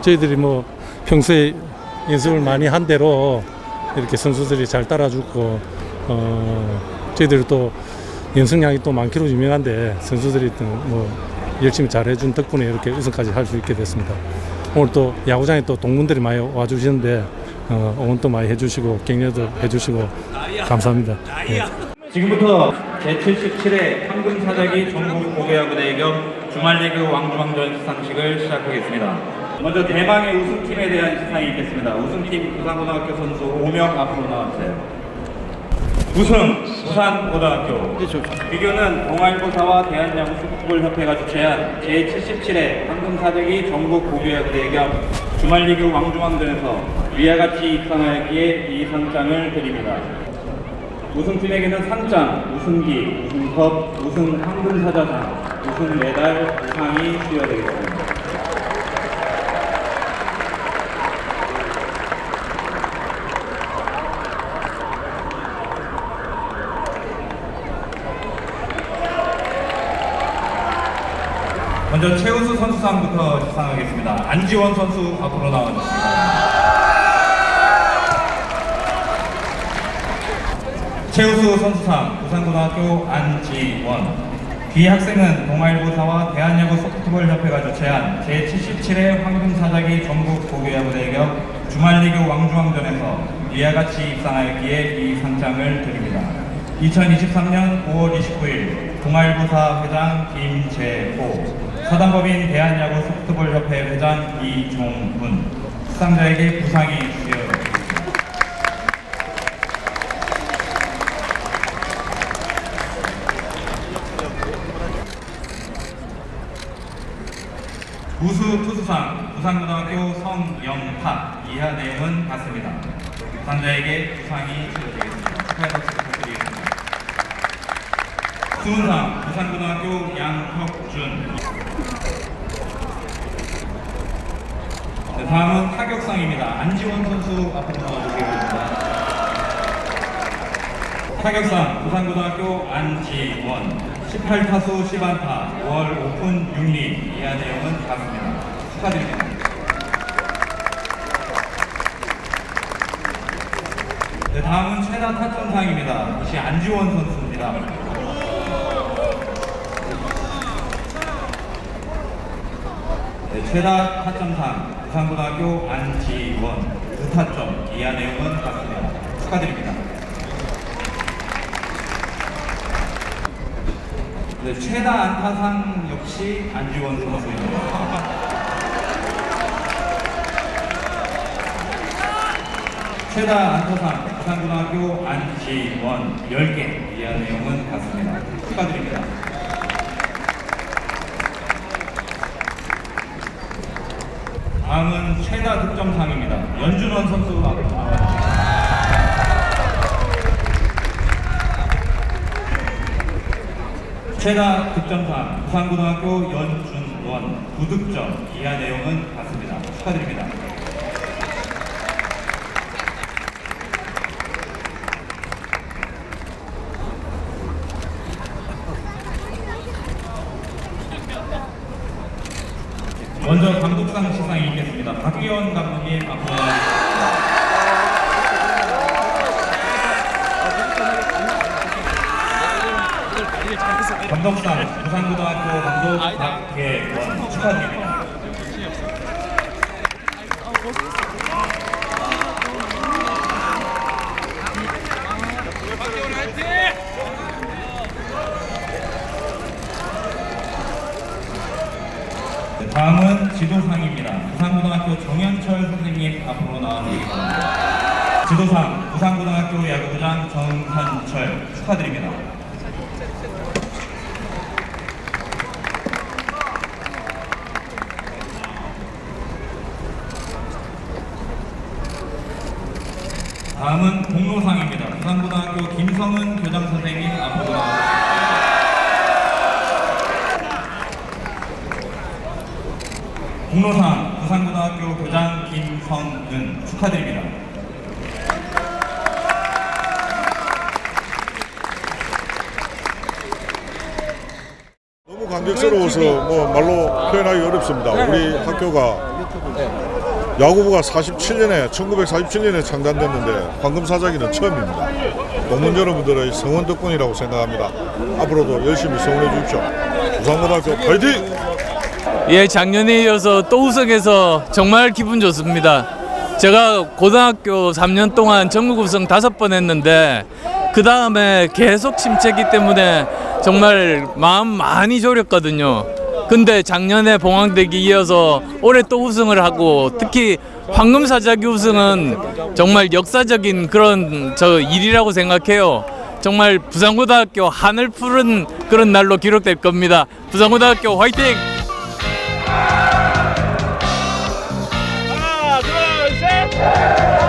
저희들이 뭐 평소에 연습을 많이 한 대로 이렇게 선수들이 잘 따라주고 어, 저희들이 또 연습량이 또 많기로 유명한데 선수들이 또뭐 열심히 잘해준 덕분에 이렇게 우승까지 할 수 있게 됐습니다. 오늘 또 야구장에 또 동문들이 많이 와주시는데 어, 응원도 많이 해주시고 격려도 해주시고 감사합니다. 예. 지금부터 제77회 황금사자기 전국 고교야구 대회겸 주말리그 왕중왕전 시상식을 시작하겠습니다. 먼저 대망의 우승팀에 대한 시상이 있겠습니다. 우승팀 부산고등학교 선수 5명 앞으로 나와주세요. 우승 부산고등학교 비교는 동아일보사와 대한야구풋볼협회가 주최한 제77회 황금사자기 전국 고교야구 대회겸 주말리그 왕중왕전에서 위와 같이 입상하였기에 이 상장을 드립니다. 우승팀에게는 상장, 우승기, 우승컵, 우승 황금사자상, 우승 메달, 우상이 수여되겠습니다. 먼저 최우수 선수상부터 시상하겠습니다. 안지원 선수 앞으로 나와주십니다. 최우수 선수상 부산고등학교 안지원 비학생은 동아일보사와 대한야구 소프트볼협회가 주최한 제77회 황금사자기 전국 고교야구 대결 주말리그 왕중왕전에서 이와 같이 입상하였기에 이 상장을 드립니다. 2023년 5월 29일 동아일보사 회장 김재호 사단법인 대한야구 소프트볼협회 회장 이종훈 수상자에게 부상이 수여됩니다. 우수 투수상 부산고등학교 성영탁 이하 내용은 같습니다. 상자에게 부상이 수여되겠습니다. 축하의 박수 부탁드리겠습니다. 수훈상 부산고등학교 양혁준 네, 다음은 타격상입니다. 안지원 선수 앞으로 나와주시기 바랍니다. 타격상 부산고등학교 안지원 18타수 10안타 5월 오픈 6리 이하 내용은 같습니다. 축하드립니다. 네, 다음은 최다 타점상입니다. 이시 안지원 선수입니다. 네, 최다 타점상 부산고등학교 안지원 9타점 이하 내용은 같습니다. 축하드립니다. 네, 최다 안타상 역시 안지원 선수입니다. 최다 안타상 부산고등학교 안지원 10개 이하 내용은 같습니다. 축하드립니다. 다음은 최다 득점상입니다. 연준원 선수 앞으로 최다 득점상 부산고등학교 연준원 9득점 이하 내용은 같습니다. 축하드립니다. 먼저 감독상 시상이 있겠습니다. 박기원 감독님 앞으로 감독상 부산고등학교 감독 박계원 축하드립니다. 네, 다음은 지도상입니다. 부산고등학교 정현철 선생님 앞으로 나와주시기 바랍니다. 지도상 부산고등학교 야구부장 정현철 축하드립니다. 다음은 공로상입니다. 부산고등학교 김성은 교장 선생님 앞으로 나와주십니다. 공로상 부산고등학교 교장 김성은 축하드립니다. 너무 감격 감격스러워서 뭐 말로 표현하기 어렵습니다. 우리 학교가 야구부가 47년에 1947년에 창단됐는데 황금 사자기는 처음입니다. 동문 여러분들의 성원 덕분이라고 생각합니다. 앞으로도 열심히 성원해 주십시오. 부산고등학교 파이팅! 예, 작년에 이어서 또 우승해서 정말 기분 좋습니다. 제가 고등학교 3년 동안 전국 우승 다섯 번 했는데 그 다음에 계속 침체기 때문에 정말 마음 많이 졸였거든요. 근데 작년에 봉황대기 이어서 올해 또 우승을 하고 특히 황금사자기 우승은 정말 역사적인 그런 저 일이라고 생각해요. 정말 부산고등학교 하늘 푸른 그런 날로 기록될 겁니다. 부산고등학교 화이팅! 지금